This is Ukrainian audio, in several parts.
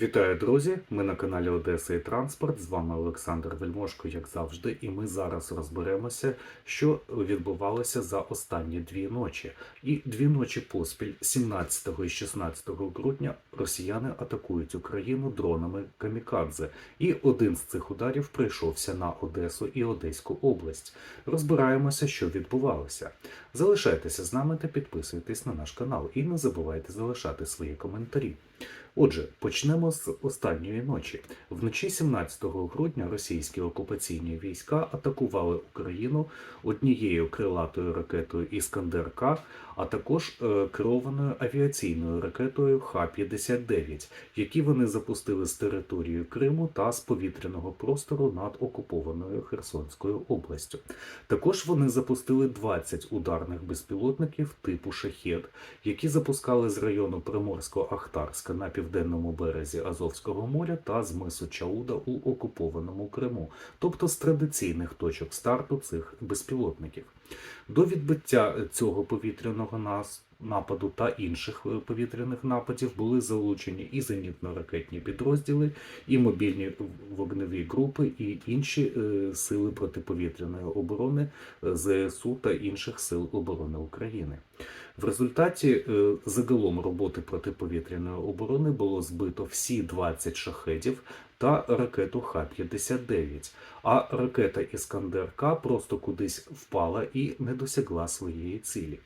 Вітаю, друзі! Ми на каналі Одеса і Транспорт. З вами Олександр Вельмошко, як завжди, і ми зараз розберемося, що відбувалося за останні дві ночі. І дві ночі поспіль, 17 і 16 грудня, росіяни атакують Україну дронами Камікадзе. І один з цих ударів прийшовся на Одесу і Одеську область. Розбираємося, що відбувалося. Залишайтеся з нами та підписуйтесь на наш канал. І не забувайте залишати свої коментарі. Отже, почнемо з останньої ночі. Вночі 17 грудня російські окупаційні війська атакували Україну однією крилатою ракетою Іскандер-К, а також е, керованою авіаційною ракетою Х-59, які вони запустили з території Криму та з повітряного простору над окупованою Херсонською областю. Також вони запустили 20 ударних безпілотників типу Шахет, які запускали з району Приморсько-Ахтарська на південному березі Азовського моря та з мису Чауда у окупованому Криму, тобто з традиційних точок старту цих безпілотників. До відбиття цього повітряного нас- нападу та інших е, повітряних нападів були залучені і зенітно-ракетні підрозділи, і мобільні вогневі групи, і інші е, сили протиповітряної оборони е, ЗСУ та інших сил оборони України. В результаті загалом роботи протиповітряної оборони було збито всі 20 шахедів та ракету Х-59, а ракета Іскандер-К просто кудись впала і не досягла своєї цілі.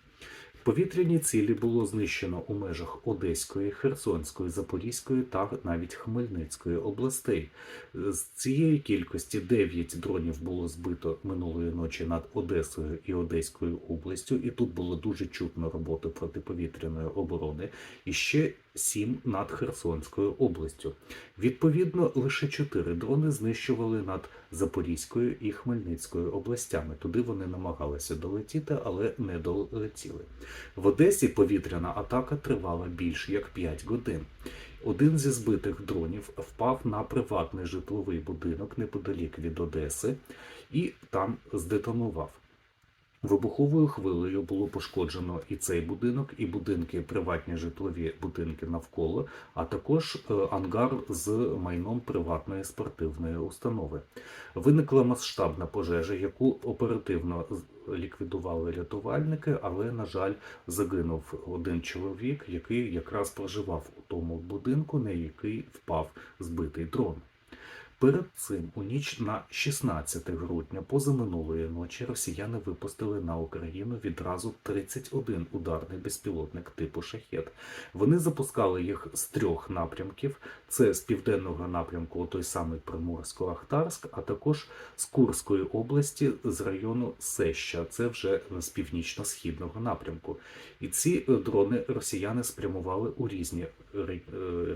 Повітряні цілі було знищено у межах Одеської, Херсонської, Запорізької та навіть Хмельницької областей. З цієї кількості 9 дронів було збито минулої ночі над Одесою і Одеською областю, і тут було дуже чутно роботи протиповітряної оборони, і ще 7 над Херсонською областю. Відповідно, лише 4 дрони знищували над Запорізькою і Хмельницькою областями. Туди вони намагалися долетіти, але не долетіли. В Одесі повітряна атака тривала більш як 5 годин. Один зі збитих дронів впав на приватний житловий будинок неподалік від Одеси і там здетонував. Вибуховою хвилею було пошкоджено і цей будинок, і будинки, приватні житлові будинки навколо, а також е, ангар з майном приватної спортивної установи. Виникла масштабна пожежа, яку оперативно ліквідували рятувальники, але, на жаль, загинув один чоловік, який якраз проживав у тому будинку, на який впав збитий дрон. Перед цим у ніч на 16 грудня позаминулої ночі росіяни випустили на Україну відразу 31 ударний безпілотник типу шахет. Вони запускали їх з трьох напрямків: це з південного напрямку, той самий Приморсько-Ахтарськ, а також з Курської області з району Сеща. Це вже з північно-східного напрямку. І ці е, дрони росіяни спрямували у різні е,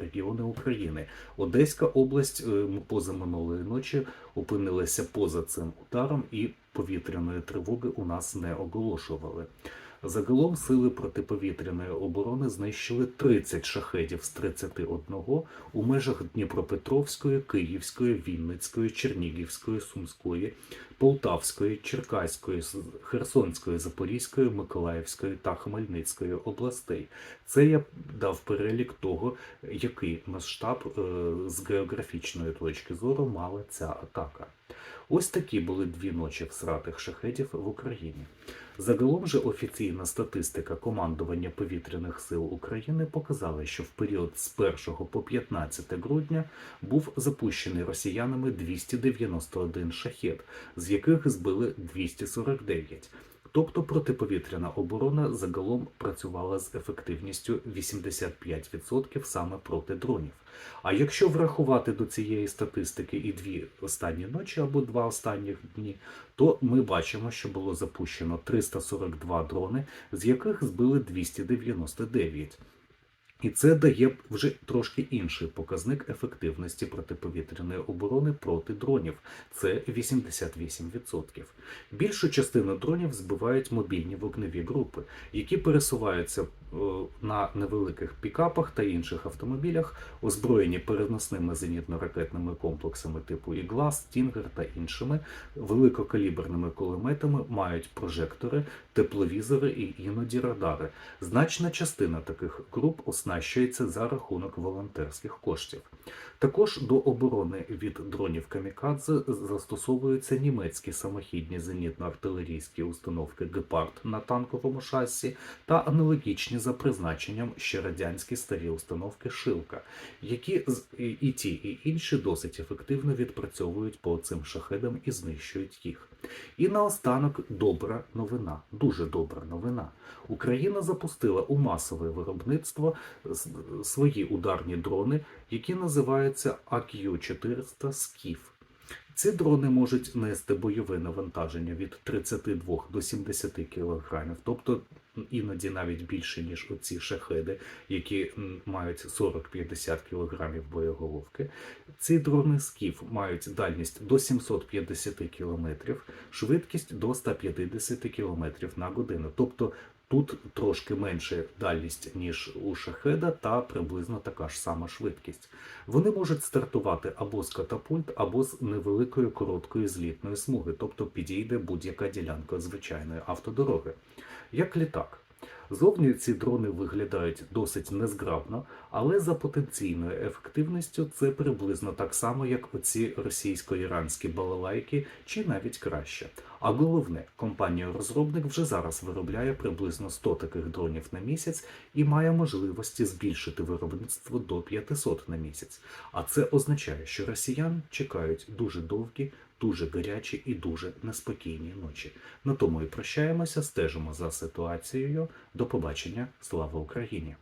регіони України. Одеська область е, м- позаминулої ночі опинилися поза цим ударом і повітряної тривоги у нас не оголошували. Загалом сили протиповітряної оборони знищили 30 шахедів з 31 у межах Дніпропетровської, Київської, Вінницької, Чернігівської, Сумської, Полтавської, Черкаської, Херсонської, Запорізької, Миколаївської та Хмельницької областей. Це я дав перелік того, який масштаб е, з географічної точки зору мала ця атака. Ось такі були дві ночі всратих шахедів в Україні. Загалом же офіційна статистика командування повітряних сил України показала, що в період з 1 по 15 грудня був запущений росіянами 291 шахет, з яких збили 249. Тобто протиповітряна оборона загалом працювала з ефективністю 85% саме проти дронів. А якщо врахувати до цієї статистики і дві останні ночі або два останні дні, то ми бачимо, що було запущено 342 дрони, з яких збили 299. І це дає вже трошки інший показник ефективності протиповітряної оборони проти дронів. Це 88%. Більшу частину дронів збивають мобільні вогневі групи, які пересуваються на невеликих пікапах та інших автомобілях, озброєні переносними зенітно-ракетними комплексами типу Ігла, Стінгер та іншими великокаліберними кулеметами, мають прожектори, тепловізори і іноді радари. Значна частина таких груп оснащується за рахунок волонтерських коштів. Також до оборони від дронів камікадзе застосовуються німецькі самохідні зенітно-артилерійські установки Гепард на танковому шасі та аналогічні за призначенням ще радянські старі установки Шилка, які і ті, і інші досить ефективно відпрацьовують по цим шахедам і знищують їх. І наостанок добра новина, дуже добра новина. Україна запустила у масове виробництво свої ударні дрони, які називаються АКЮ-400 Скіф. Ці дрони можуть нести бойове навантаження від 32 до 70 кг, тобто іноді навіть більше, ніж оці шахеди, які мають 40-50 кг боєголовки. Ці дрони Скіф мають дальність до 750 км, швидкість до 150 км на годину. Тобто Тут трошки менше дальність, ніж у шахеда, та приблизно така ж сама швидкість. Вони можуть стартувати або з катапульт, або з невеликої короткої злітної смуги, тобто підійде будь-яка ділянка звичайної автодороги. Як літак. Зовні ці дрони виглядають досить незграбно, але за потенційною ефективністю це приблизно так само, як оці російсько-іранські балалайки, чи навіть краще. А головне, компанія-розробник вже зараз виробляє приблизно 100 таких дронів на місяць і має можливості збільшити виробництво до 500 на місяць. А це означає, що росіян чекають дуже довгі, дуже гарячі і дуже неспокійні ночі. На тому і прощаємося, стежимо за ситуацією. До побачення, слава Україні!